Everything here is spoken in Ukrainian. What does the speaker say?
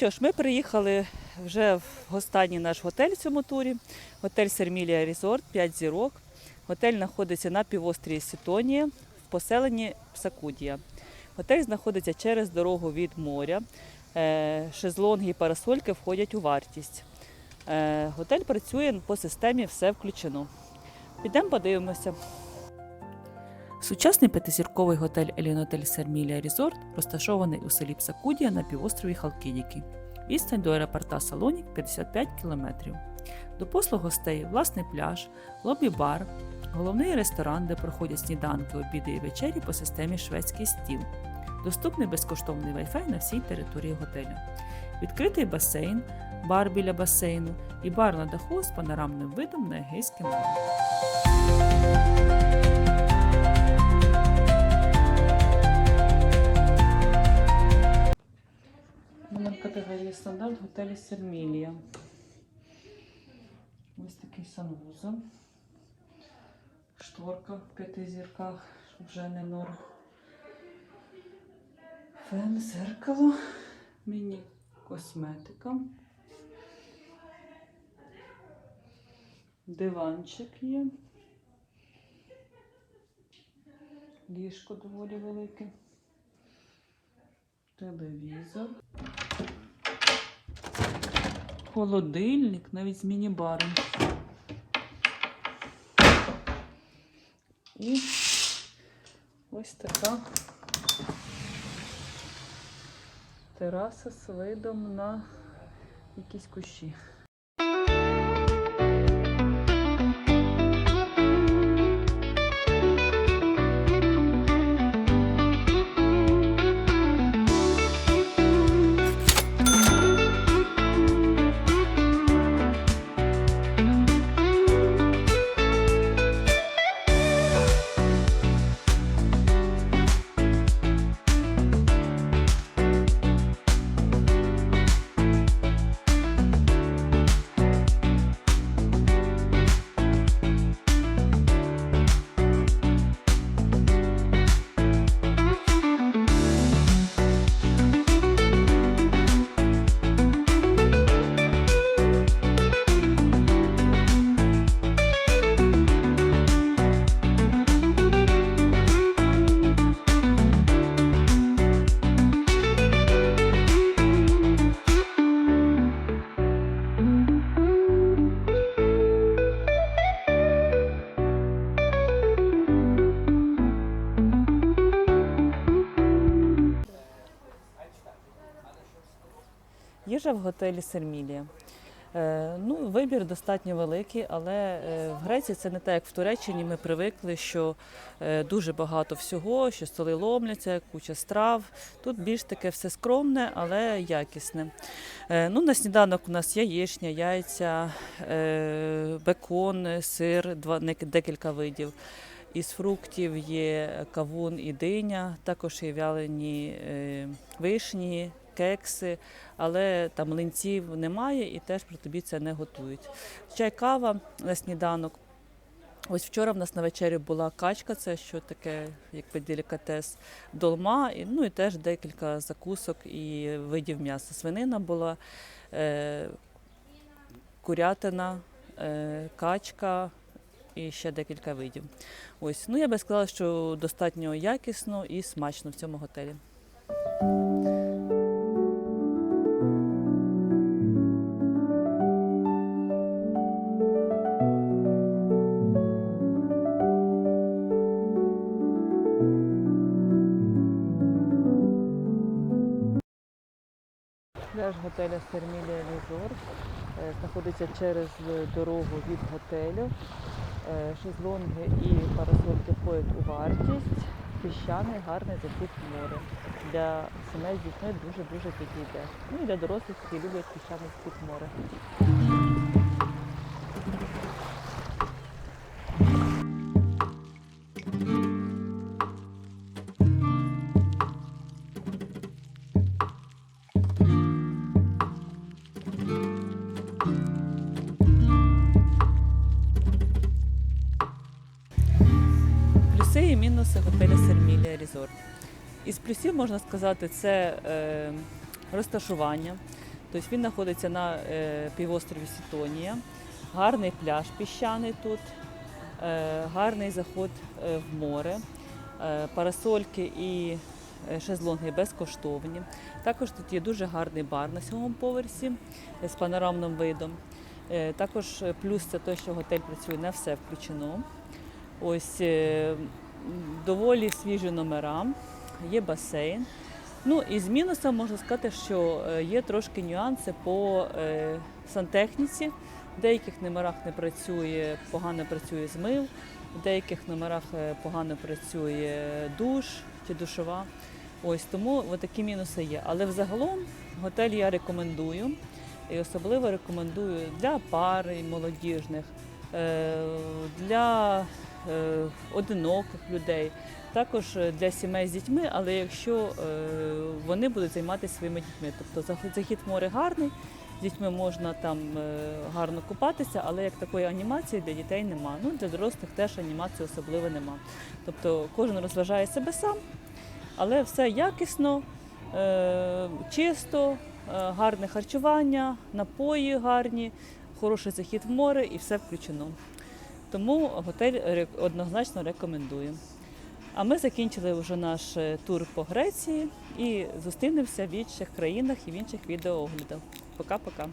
що ж, ми приїхали вже в останній наш готель в цьому турі. Готель Сермілія Різорт, 5 зірок. Готель знаходиться на півострові Сітонія в поселенні Псакудія. Готель знаходиться через дорогу від моря. Е, Шезлонги і парасольки входять у вартість. Е, Готель працює по системі все включено. Підемо подивимося. Сучасний п'ятизірковий готель Елінотель Сермілія Різорт розташований у селі Псакудія на півострові Халкідіки. Відстань до аеропорта Салонік 55 км. До послуг гостей власний пляж, лобі-бар, головний ресторан, де проходять сніданки, обіди і вечері по системі шведський стіл. Доступний безкоштовний Wi-Fi на всій території готелю. Відкритий басейн, бар біля басейну і бар на даху з панорамним видом на Егейське море. Номер категорії стандарт готелі Сермілія. Ось такий санвузол. Шторка в п'яти зірках, вже не норм. Фен, зеркало, міні-косметика. Диванчик є. Ліжко доволі велике. Телевізор. Холодильник, навіть з міні-баром. І ось така тераса з видом на якісь кущі. Їжа в готелі Сермілія. Е, ну, вибір достатньо великий, але е, в Греції це не так, як в Туреччині. Ми привикли, що е, дуже багато всього, що столи ломляться, куча страв. Тут більш таке все скромне, але якісне. Ну, на сніданок у нас яєчня, яйця, бекон, сир, декілька видів. Із фруктів є кавун і диня, також є вялені вишні, кекси, але там млинців немає і теж при тобі це не готують. Чай, кава на сніданок. Ось вчора в нас на вечері була качка, це що таке, якби делікатес, долма, і, ну і теж декілька закусок і видів м'яса. Свинина була, е, курятина, е, качка і ще декілька видів. Ось, ну я би сказала, що достатньо якісно і смачно в цьому готелі. Пляж готеля Сермілія Резорт е, знаходиться через дорогу від готелю. Е, Шезлонги і парасольки входять у вартість. Піщаний, гарний захід море. Для сімей з дітьми дуже-дуже підійде. Ну і для дорослих, які люблять піщаний захід море. Мінуси готеля Сермілія Резорт. Із плюсів можна сказати, це е, розташування. Тобто він знаходиться на е, півострові Сітонія. Гарний пляж піщаний тут, е, гарний заход е, в море, е, парасольки і е, шезлонги безкоштовні. Також тут є дуже гарний бар на сьомому поверсі е, з панорамним видом. Е, Також плюс це те, що готель працює на все включено. Ось е, доволі свіжі номера, є басейн. Ну і з мінусом можна сказати, що е, є трошки нюанси по е, сантехніці. В деяких номерах не працює, погано працює змив, в деяких номерах е, погано працює душ чи душова. Ось тому такі мінуси є. Але взагалом готель я рекомендую. І особливо рекомендую для пари молодіжних, для одиноких людей, також е, для сімей з дітьми, але якщо е, вони будуть займатися своїми дітьми. Тобто захід в море гарний, з дітьми можна там е, гарно купатися, але як такої анімації для дітей нема. Ну для дорослих теж анімації особливо нема. Тобто кожен розважає себе сам, але все якісно, е, чисто, е, гарне харчування, напої гарні, хороший захід в море і все включено. Тому готель однозначно рекомендую. А ми закінчили вже наш е, тур по Греції і зустрінемося в інших країнах і в інших відеооглядах. Пока-пока.